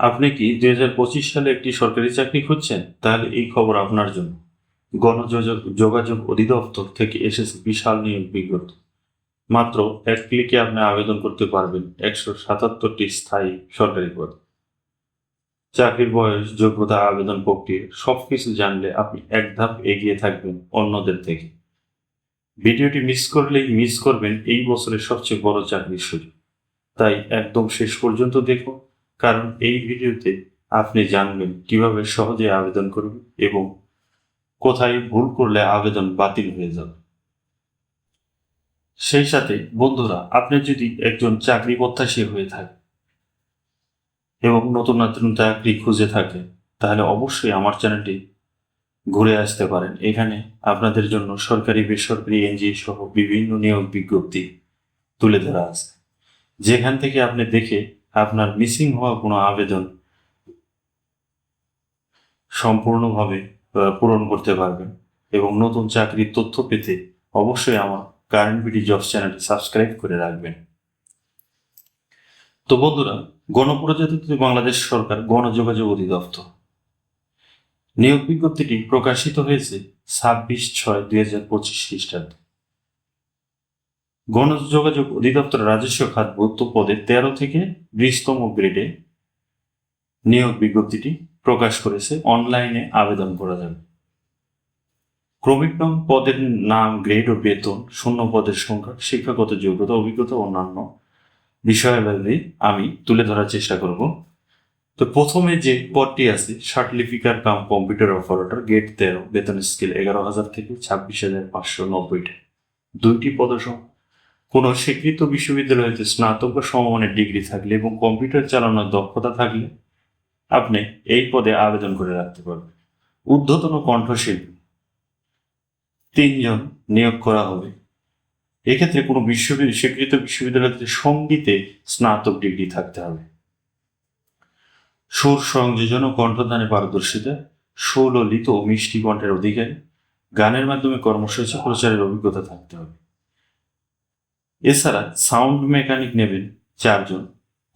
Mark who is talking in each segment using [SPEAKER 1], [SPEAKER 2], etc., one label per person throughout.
[SPEAKER 1] আপনি কি দুই হাজার পঁচিশ সালে একটি সরকারি চাকরি খুঁজছেন? তাহলে এই খবর আপনার জন্য। গণযোগাযোগ যোগাযোগ অধিদপ্তর থেকে এসেছে বিশাল নিয়োগ বিজ্ঞপ্তি। মাত্র এক ক্লিকে আপনি আবেদন করতে পারবেন একশো সাতাত্তরটি স্থায়ী সরকারি পদ। চাকরির বয়স, যোগ্যতা, আবেদন প্রক্রিয়া সব কিছু জানলে আপনি এক ধাপ এগিয়ে থাকবেন অন্যদের থেকে। ভিডিওটি মিস করলেই মিস করবেন এই বছরের সবচেয়ে বড় চাকরির সুযোগ। তাই একদম শেষ পর্যন্ত দেখুন। কারণ এই ভিডিওতে আপনি জানবেন কীভাবে সহজে আবেদন করবেন এবং কোথায় ভুল করলে আবেদন বাতিল হয়ে যাবে। সেই সাথে বন্ধুরা, আপনি যদি একজন চাকরি প্রত্যাশী হয়ে থাকে এবং নতুন নতুন চাকরি খুঁজে থাকে তাহলে অবশ্যই আমার চ্যানেলটি ঘুরে আসতে পারেন। এখানে আপনাদের জন্য সরকারি, বেসরকারি, এনজিও সহ বিভিন্ন নিয়োগ বিজ্ঞপ্তি তুলে ধরা আছে। যেখান থেকে আপনি দেখে আপনার মিসিং হওয়া কোনো আবেদন সম্পূর্ণভাবে পূরণ করতে পারবেন এবং নতুন চাকরির তথ্য পেতে অবশ্যই আমার কারেন্ট বিডি জবস চ্যানেলটি সাবস্ক্রাইব করে রাখবেন। তো বন্ধুরা, গণপ্রজাতন্ত্রী বাংলাদেশ সরকার গণযোগাযোগ অধিদপ্তর। নিয়োগ বিজ্ঞপ্তিটি প্রকাশিত হয়েছে ছাব্বিশ ছয় দুই হাজার পঁচিশ খ্রিস্টাব্দে। গণযোগাযোগ অধিদপ্তর রাজস্ব খাত ভৌত পদে তেরো থেকে বিশতম গ্রেডে নিয়োগ বিজ্ঞপ্তিটি প্রকাশ করেছে। অনলাইনে আবেদন করা যাবে। ক্রমিক নাম পদের নাম, গ্রেড ও বেতন, শূন্য পদের সংখ্যা, শিক্ষাগত যোগ্যতা, অভিজ্ঞতা, অন্যান্য বিষয়াবলী আমি তুলে ধরার চেষ্টা করব। তো প্রথমে যে পদটি আছে সার্টিফিকার কাম কম্পিউটার অপারেটর গেট তেরো, বেতন স্কেল এগারো হাজার থেকে ছাব্বিশ হাজার পাঁচশো নব্বইটা। দুইটি পদসম কোনো স্বীকৃত বিশ্ববিদ্যালয় হতে স্নাতক বা সমমানের ডিগ্রি থাকলে এবং কম্পিউটার চালানোর দক্ষতা থাকলে আপনি এই পদে আবেদন করে রাখতে পারবেন। ঊর্ধ্বতন কণ্ঠশিল্পী। তিনজন নিয়োগ করা হবে। এক্ষেত্রে কোনো বিশ্ববিদ্যালয় স্বীকৃত বিশ্ববিদ্যালয়তে সঙ্গীতে স্নাতক ডিগ্রি থাকতে হবে। সুর সংযোজন ও কণ্ঠদানে পারদর্শিতা, সুললিত ও মিষ্টি কণ্ঠের অধিকারী, গানের মাধ্যমে কর্মসূচি প্রচারের অভিজ্ঞতা থাকতে হবে। এছাড়া সাউন্ড মেকানিক নেবেন চারজন।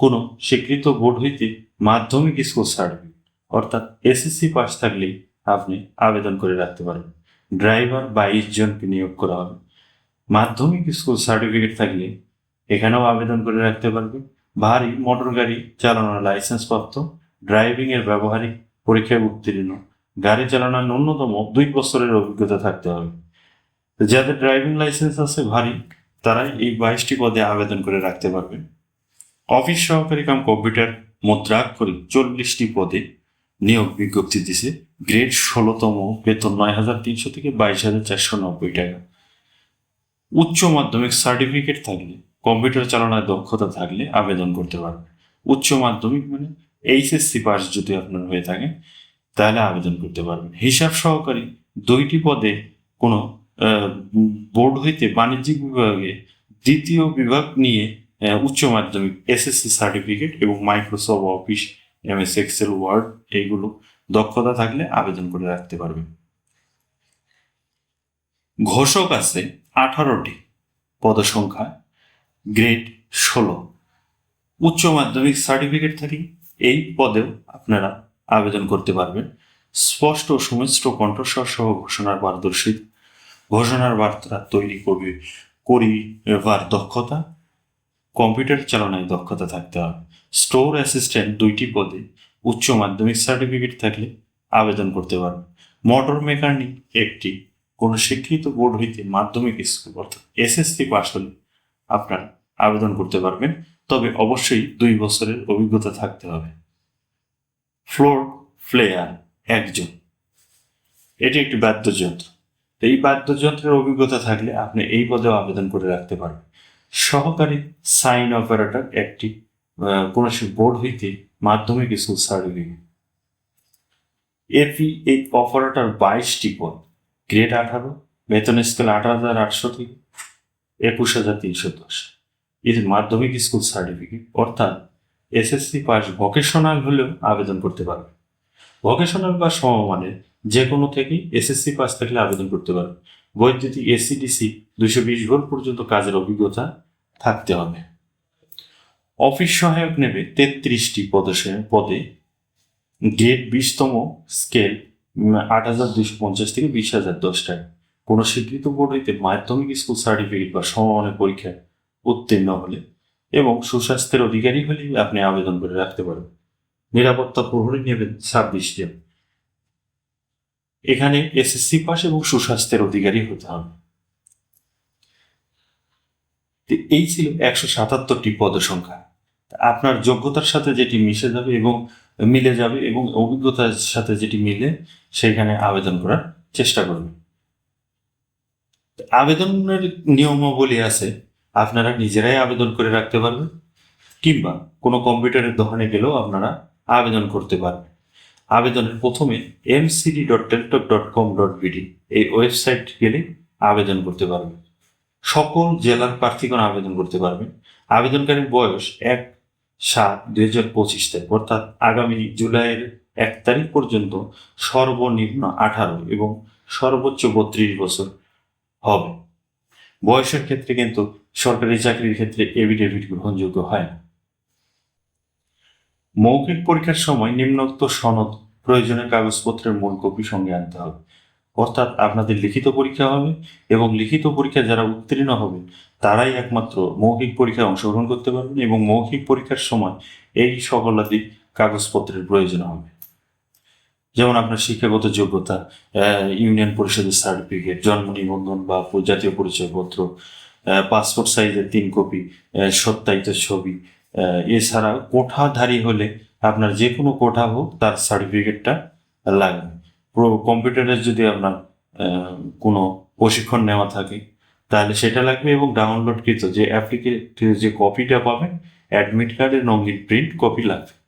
[SPEAKER 1] কোনো স্বীকৃত বোর্ড হইতে মাধ্যমিক স্কুল সার্টিফিকেট অর্থাৎ এসএসসি পাস থাকলেই আপনি আবেদন করে রাখতে পারেন। ড্রাইভার বাইশ জনকে নিয়োগ করা হবে। মাধ্যমিক স্কুল সার্টিফিকেট থাকলে এখানেও আবেদন করে রাখতে পারবে ভারী মোটর গাড়ি চালানোর লাইসেন্স প্রাপ্ত ড্রাইভিং এর ব্যবহারিক পরীক্ষায় উত্তীর্ণ, গাড়ি চালানোর ন্যূনতম দুই বছরের অভিজ্ঞতা থাকতে হবে। যাদের ড্রাইভিং লাইসেন্স আছে, ভারী তারাই এই বাইশটি পদে আবেদন করে রাখতে পারবে। অফিস সহকারী কাম কম্পিউটার মুদ্রাক্ষরিক চল্লিশটি পদে নিয়োগ বিজ্ঞপ্তি দিছে। গ্রেড ষোলোতম, বেতন নয় হাজার তিনশো থেকে বাইশ হাজার চারশো নব্বই টাকা। উচ্চ মাধ্যমিক সার্টিফিকেট থাকলে, কম্পিউটার চালানোর দক্ষতা থাকলে আবেদন করতে পারবে। উচ্চ মাধ্যমিক মানে এইচএসসি পাস যদি আপনার হয়ে থাকে, তাহলে আবেদন করতে পারবেন। হিসাব সহকারী দুইটি পদে কোনো বোর্ড হইতে বাণিজ্যিক বিভাগে দ্বিতীয় বিভাগ নিয়ে উচ্চ মাধ্যমিক এসএসসি সার্টিফিকেট এবং Microsoft Office M S Excel Word এইগুলো দক্ষতা থাকলে আবেদন করে রাখতে পারবেন ঘোষক আছে আঠারোটি পদসংখ্যা গ্রেড ষোলো। উচ্চ মাধ্যমিক সার্টিফিকেট থাকলে এই পদেও আপনারা আবেদন করতে পারবেন। স্পষ্ট সুমিষ্ট কণ্ঠস্বর সহ ঘোষণার পারদর্শিত ঘোষণার বার্তা তৈরি করবে করিবার দক্ষতা। কম্পিউটার চালনায় দক্ষতা থাকতে হবে। স্টোর অ্যাসিস্ট্যান্ট দুইটি পদে উচ্চ মাধ্যমিক সার্টিফিকেট থাকলে আবেদন করতে পারবে। মোটর মেকানিক একটি। কোনো স্বীকৃত বোর্ড হইতে মাধ্যমিক স্কুল অর্থাৎ এসএসসি পাস হলে আপনার আবেদন করতে পারবেন। তবে অবশ্যই দুই বছরের অভিজ্ঞতা থাকতে হবে। ফ্লোর ফ্লেয়ার একজন। এটি একটি বাদ্যযন্ত্র। এই বাদ্যযন্ত্রের অভিজ্ঞতা থাকলে আপনি এই পদেও আবেদন করে রাখতে পারবেন সহকারী সাইন অপারেটর একটি কোনো বোর্ড হইতে মাধ্যমিক স্কুল সার্টিফিকেট। এপি এই অপারেটর বাইশটি পদ, গ্রেড আঠারো, বেতন স্কেল আট হাজার আটশো থেকে একুশ হাজার তিনশো দশ। এর মাধ্যমিক স্কুল সার্টিফিকেট, অর্থাৎ এসএসসি পাস ভোকেশনাল হলেও আবেদন করতে পারবে। ভোকেশনাল বা সমমানের যে কোনো থেকেই এসএসসি পাস থাকলে আবেদন করতে পারবে বৈদ্যুতিক এসিডিসি দুইশো বিশ ভোল্ট পর্যন্ত কাজের অভিজ্ঞতা থাকতে হবে। অফিস সহায়ক নেবে তেত্রিশটি পদসে, পদে গেট বিশতম স্কেল আট হাজার দুইশো পঞ্চাশ থেকে বিশ হাজার দশ টাকা। কোনো স্বীকৃত বোর্ড হইতে মাধ্যমিক স্কুল সার্টিফিকেট বা সমমানের পরীক্ষায় উত্তীর্ণ হলে এবং সুস্বাস্থ্যের অধিকারী হলেই আপনি আবেদন করে রাখতে পারবেন। নিরাপত্তা প্রহরী নেবেন ছাব্বিশ জন। এখানে এসএসসি পাস এবং সুস্বাস্থ্যের অধিকারী হতে হবে। এই ছিল একশো সাতাত্তরটি পদসংখ্যা আপনার যোগ্যতার সাথে যেটি মিশে যাবে এবং মিলে যাবে এবং অভিজ্ঞতার সাথে যেটি মিলে সেখানে আবেদন করার চেষ্টা করবে। আবেদনের নিয়মাবলী আছে, আপনারা নিজেরাই আবেদন করে রাখতে পারবেন, কিংবা কোনো কম্পিউটারের দোকানে গেলেও আপনারা আবেদন করতে পারবেন। আবেদনের প্রথমে MCD dot Teletalk dot com dot BD এই ওয়েবসাইট গেলে আবেদন করতে পারবেন। সকল জেলার প্রার্থীগণ আবেদন করতে পারবেন। আবেদনকারীর বয়স এক সাত দুই হাজার পঁচিশ তারিখ, অর্থাৎ আগামী জুলাইয়ের এক তারিখ পর্যন্ত সর্বনিম্ন আঠারো এবং সর্বোচ্চ বত্রিশ বছর হবে। বয়সের ক্ষেত্রে কিন্তু সরকারি চাকরির ক্ষেত্রে এভিডেভিট গ্রহণযোগ্য হয় না। মৌখিক পরীক্ষার সময় নিম্নোক্ত সনদ প্রয়োজনীয় কাগজপত্রের মূল কপি সঙ্গে আনতে হবে। অর্থাৎ আপনাদের লিখিত পরীক্ষা হবে এবং লিখিত পরীক্ষা যারা উত্তীর্ণ হবে, তারাই একমাত্র মৌখিক পরীক্ষায় অংশগ্রহণ করতে পারবেন এবং মৌখিক পরীক্ষার সময় এই সকলাদি কাগজপত্রের প্রয়োজন হবে। যেমন আপনার শিক্ষাগত যোগ্যতা ইউনিয়ন পরিষদের সার্টিফিকেট, জন্ম নিবন্ধন বা জাতীয় পরিচয়পত্র পাসপোর্ট সাইজের তিন কপি সত্যায়িত ছবি এছাড়া কোঠাধারী হলে আপনার যে কোনো কোঠা হোক, তার সার্টিফিকেটটা লাগবে। প্রো- কম্পিউটারের যদি আপনার কোনো প্রশিক্ষণ নেওয়া থাকে, তাহলে সেটা লাগবে এবং ডাউনলোডকৃত যে অ্যাপ্লিকেট যে কপিটা পাবেন অ্যাডমিট কার্ডের রঙিন প্রিন্ট কপি লাগবে।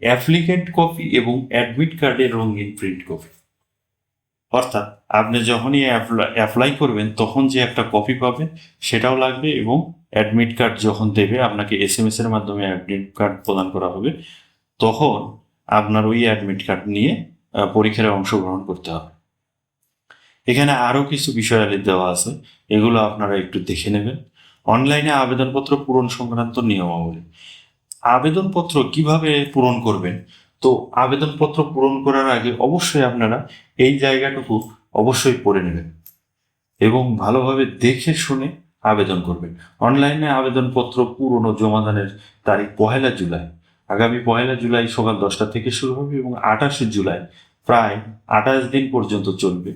[SPEAKER 1] অ্যাপ্লিকেন্ট কপি এবং অ্যাডমিট কার্ডের রঙিন প্রিন্ট কপি অর্থাৎ আপনি যখনই অ্যাপ্লাই করবেন, তখন যে একটা কপি পাবেন, সেটাও লাগবে এবং অ্যাডমিট কার্ড যখন দেবে, আপনাকে এস এম এস এর মাধ্যমে অ্যাডমিট কার্ড প্রদান করা হবে। তখন আপনার ওই অ্যাডমিট কার্ড নিয়ে পরীক্ষায় অংশগ্রহণ করতে হবে। এখানে আরও কিছু বিষয়াবলী দেওয়া আছে, এগুলো আপনারা একটু দেখে নেবেন। অনলাইনে আবেদনপত্র পূরণ সংক্রান্ত নিয়মাবলী। আবেদনপত্র কীভাবে পূরণ করবেন? তো আবেদনপত্র পূরণ করার আগে অবশ্যই আপনারা এই জায়গাটুকু অবশ্যই পড়ে নেবেন এবং ভালোভাবে দেখে শুনে আবেদন করবেন। অনলাইনে আবেদনপত্র পূরণ ও জমাদানের তারিখ পহেলা জুলাই। আগামী পয়লা জুলাই সকাল দশটা থেকে শুরু হবে এবং আঠাশে জুলাই প্রায় আঠাশ দিন পর্যন্ত চলবে।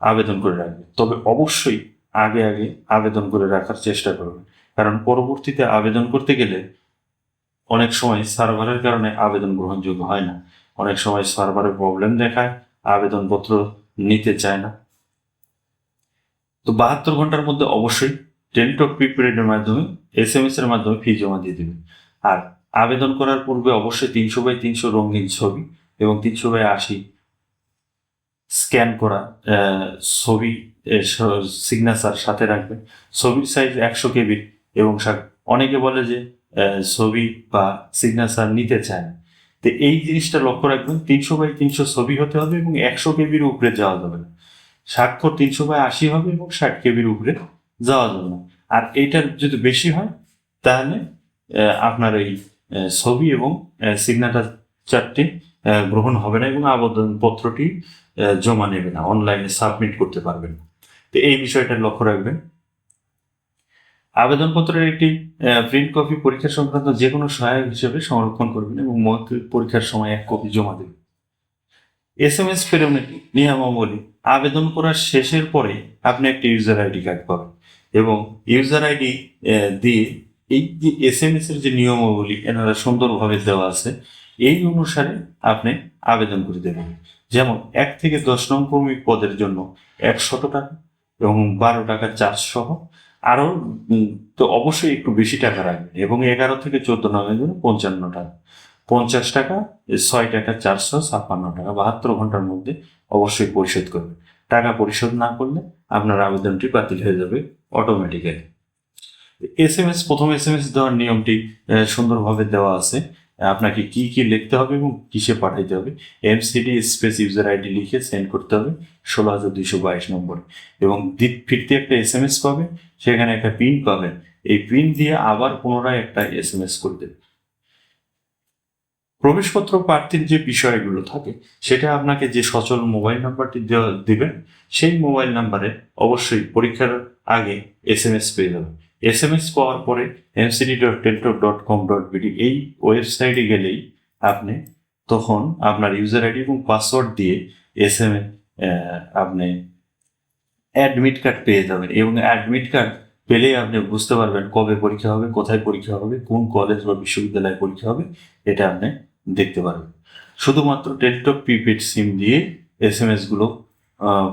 [SPEAKER 1] আবেদন করে রাখবে। তবে অবশ্যই আগে আগে আবেদন করে রাখার চেষ্টা করবেন কারণ পরবর্তীতে আবেদন করতে গেলে অনেক সময় সার্ভারের কারণে আবেদন গ্রহণযোগ্য হয় না। অনেক সময় সার্ভারের প্রবলেম দেখায়, আবেদনপত্র নিতে চায় না। তো বাহাত্তর ঘণ্টার মধ্যে অবশ্যই টেলিটক প্রিপেডের মাধ্যমে, এস এম এস এর মাধ্যমে ফি জমা দিয়ে দেবেন আর আবেদন করার পূর্বে অবশ্যই তিনশো বাই তিনশো রঙিন ছবি এবং তিনশো বাই আশি স্ক্যান করা ছবি সিগনেচার সাথে রাখবেন। ছবির সাইজ একশো কেবি এবং অনেকে বলে যে ছবি বা সিগনেচার নিতে চায় না। তো এই জিনিসটা লক্ষ্য রাখবেন, তিনশো বাই তিনশো ছবি হতে হবে এবং একশো কেবির উপরে যাওয়া যাবে না। স্বাক্ষর তিনশো বাই আশি হবে এবং ষাট কেবির উপরে যাওয়া যাবে না। আর এইটার যদি বেশি হয়, তাহলে আপনার এই ছবি এবং সিগনেচার চারটি গ্রহণ হবে না এবং আবেদনপত্রটি জমা নেবে না অনলাইনে সাবমিট করতে পারবেন। তো এই বিষয়টা লক্ষ্য রাখবেন। আবেদনপত্রের একটি প্রিন্ট কপি পরীক্ষা সংক্রান্ত যে কোনো সহায়ক হিসেবে সংরক্ষণ করবেন এবং মৌখিক পরীক্ষার সময় এক কপি জমা দেবেন। এস এম এস প্রেরণের নিয়মাবলী, আবেদন করার শেষের পরে আপনি একটি ইউজার আইডি কার্ড পাবেন এবং ইউজার আইডি দিয়ে এই যে এস এম এস এর যে নিয়মাবলী, এনারা সুন্দরভাবে দেওয়া আছে, এই অনুসারে আপনি আবেদন করে দেবেন। যেমন এক থেকে দশ নং কর্মী পদের জন্য একশত টাকা এবং বারো টাকা চার্জ সহ। আরও তো অবশ্যই একটু বেশি টাকা রাখবেন এবং এগারো থেকে চোদ্দ নঙের জন্য পঞ্চান্ন টাকা। পঞ্চাশ টাকা, ছয় টাকা চারশো ছাপ্পান্ন টাকা। বাহাত্তর ঘণ্টার মধ্যে অবশ্যই পরিশোধ করবেন। টাকা পরিশোধ না করলে আপনার আবেদনটি বাতিল হয়ে যাবে অটোমেটিক্যালি এস এম এস প্রথম এস এম এস দেওয়ার নিয়মটি সুন্দরভাবে দেওয়া আছে। আপনাকে কি কি লিখতে হবে এবং কিসে পাঠাইতে হবে? এমসিডি স্পেস ইউজার আইডি লিখে সেন্ড করতে হবে ষোলো হাজার দুইশো বাইশ নম্বরে। এবং ফিরতে একটা এস এম এস পাবে, সেখানে একটা পিন পাবেন এই পিন দিয়ে আবার পুনরায় একটা এস এম এস করে দেবে। প্রবেশপত্র প্রার্থীর যে বিষয়গুলো থাকে, সেটা আপনাকে যে সচল মোবাইল নাম্বারটি দেওয়া, দিবেন, সেই মোবাইল নাম্বারে অবশ্যই পরীক্ষার আগে এস এম এস পেয়ে যাবেন। এস এম এস পাওয়ার পরে MCD dot Teletalk dot com dot BD এই ওয়েবসাইটে গেলেই আপনি তখন আপনার ইউজার আইডি এবং পাসওয়ার্ড দিয়ে এস এম এ আপনি অ্যাডমিট কার্ড পেয়ে যাবেন। এবং অ্যাডমিট কার্ড পেলেই আপনি বুঝতে পারবেন কবে পরীক্ষা হবে, কোথায় পরীক্ষা হবে, কোন কলেজ বা বিশ্ববিদ্যালয়ে পরীক্ষা হবে, এটা আপনি দেখতে পারবেন। শুধুমাত্র টেলিটক প্রিপেড সিম দিয়ে এস এম এসগুলো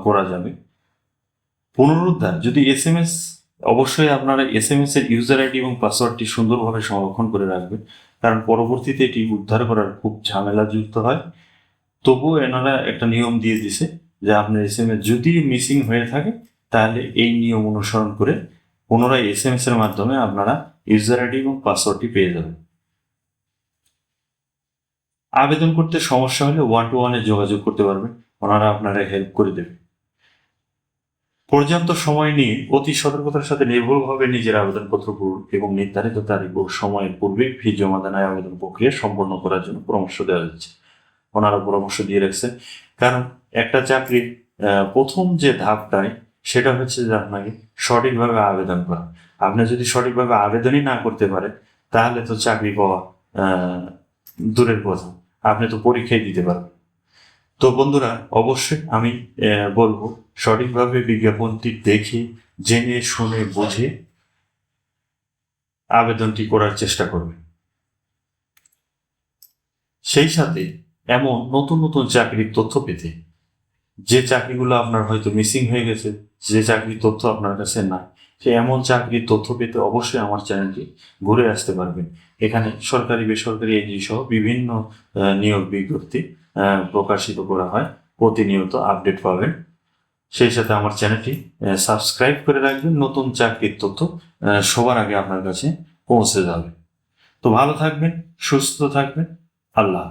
[SPEAKER 1] করা যাবে। পুনরুদ্ধার, যদি এস এম এস অবশ্যই আপনারা এস এম এস এর ইউজার আইডি এবং পাসওয়ার্ডটি সুন্দরভাবে সংরক্ষণ করে রাখবেন, কারণ পরবর্তীতে এটি উদ্ধার করার খুব ঝামেলাযুক্ত হয়। তবুও এনারা একটা নিয়ম দিয়ে দিছে যে আপনার এস এম এস যদি মিসিং হয়ে থাকে, তাহলে এই নিয়ম অনুসরণ করে পুনরায় এস এম এস এর মাধ্যমে আপনারা ইউজার আইডি এবং পাসওয়ার্ডটি পেয়ে যাবেন। আবেদন করতে সমস্যা হলে ওয়ান টু ওয়ানে যোগাযোগ করতে পারবেন, ওনারা আপনারা হেল্প করে দেবে। পর্যাপ্ত সময় নিয়ে অতি সতর্কতার সাথে নির্ভুলভাবে নিজের আবেদনপত্র এবং নির্ধারিত তারিখ ও সময়ের পূর্বে ফি জমা দানের আবেদন প্রক্রিয়া সম্পন্ন করার জন্য পরামর্শ দেওয়া যাচ্ছে ওনারা পরামর্শ দিয়ে রাখছেন কারণ একটা চাকরির প্রথম যে ধাপটায় সেটা হচ্ছে যে আপনাকে সঠিকভাবে আবেদন করা। আপনি যদি সঠিকভাবে আবেদনই না করতে পারেন, তাহলে তো চাকরি পাওয়া দূরের কথা। আপনি তো পরীক্ষাই দিতে পারবেন তো বন্ধুরা, অবশ্যই আমি বলব, সঠিকভাবে বিজ্ঞাপনটি দেখে, জেনে, শুনে, বুঝে আবেদনটি করার চেষ্টা করবেন। সেই সাথে এমন নতুন নতুন চাকরির তথ্য পেতে, যে চাকরিগুলো আপনার হয়তো মিসিং হয়ে গেছে, যে চাকরির তথ্য আপনার কাছে নাই, সে এমন চাকরির তথ্য পেতে অবশ্যই আমার চ্যানেলটি ঘুরে আসতে পারবেন। এখানে সরকারি, বেসরকারি এনজিও সহ বিভিন্ন নিয়োগ বিজ্ঞপ্তি প্রকাশিত করা হয়, প্রতিনিয়ত আপডেট পাবেন সেই সাথে আমার চ্যানেলটি সাবস্ক্রাইব করে রাখবেন, নতুন চাকরির তথ্য সবার আগে আপনার কাছে পৌঁছে যাবে তো ভালো থাকবেন, সুস্থ থাকবেন, আল্লাহ।